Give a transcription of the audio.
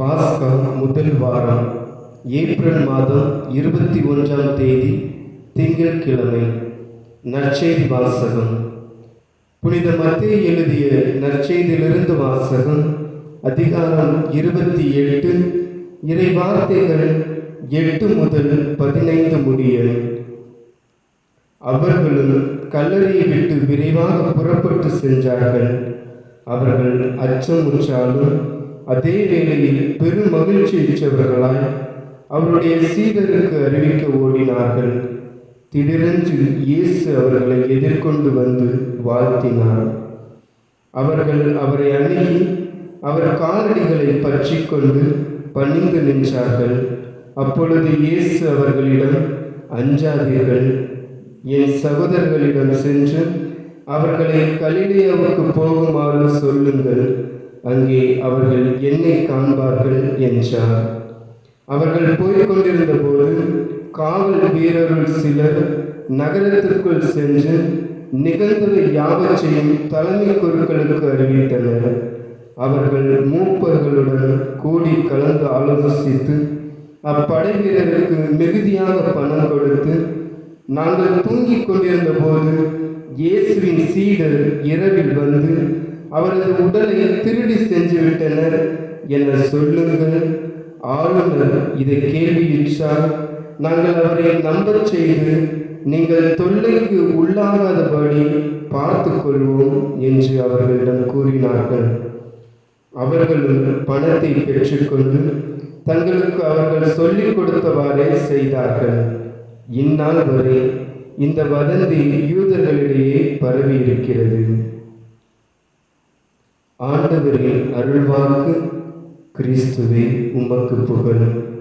பாஸ்கா முதல் வாரம் ஏப்ரல் மாதம் இருபத்தி ஒன்றாம் தேதி திங்கட்கிழமை. நற்செய்தி வாசகம். புனித மத்திய எழுதிய நற்செய்தியிலிருந்து வாசகம் அதிகாரம் இருபத்தி எட்டு இறை வார்த்தைகள் எட்டு முதல் பதினைந்து முடிய. அவர்களும் கல்லறையை விட்டு விரைவாக புறப்பட்டு சென்றார்கள். அவர்கள் அச்சமுற்றாலும் அதே வேளையில் பெரும் மகிழ்ச்சி மகிழ்ச்சியுற்றவர்களாய் அவருடைய சீடருக்கு அறிவிக்க ஓடினார்கள். திடீரென்று இயேசு அவர்களை எதிர்கொண்டு வந்து வாழ்த்தினார். அவர்கள் அவரை அணுகி அவர் காலடிகளை பற்றி கொண்டு பணிந்து நின்றார்கள். அப்பொழுது இயேசு அவர்களிடம் அஞ்சாதீர்கள். என் சகோதரர்களிடம் சென்று அவர்களை கலிலேயாவுக்கு போகுமாறு சொல்லுங்கள். அங்கே அவர்கள் என்னை காண்பார்கள் என்றார். அவர்கள் போய்கொண்டிருந்த போது காவல் வீரர்கள் சிலர் நகரத்திற்குள் சென்று நிகழ்ந்தது யாவற்றையும் தலைமை குருக்களுக்கு அறிவித்தனர். அவர்கள் மூப்பர்களுடன் கூடி கலந்து ஆலோசித்து அப்படை வீரருக்கு மிகுதியாக பணம் கொடுத்து நாங்கள் தூங்கிக் கொண்டிருந்த போது இயேசுவின் சீடர் இரவில் வந்து அவரது உடலை திருடி சென்று விட்டனர் என சொல்லுங்கள் ஆளுநர் இதை கேள்வியுற்றார் நாங்கள் அவரை நம்பச் செய்து நீங்கள் தொல்லைக்கு உள்ளாகாதபடி பார்த்து கொள்வோம் என்று அவர்களிடம் கூறினார்கள். அவர்களும் பணத்தை பெற்றுக்கொண்டு தங்களுக்கு அவர்கள் சொல்லிக் கொடுத்தவாறே செய்தார்கள். இந்நாள் வரை இந்த வதந்தி யூதர்களிடையே பரவி இருக்கிறது ஆண்டவரின் அருள்வாக்கு கிறிஸ்துவே உமக்கு புகழும்.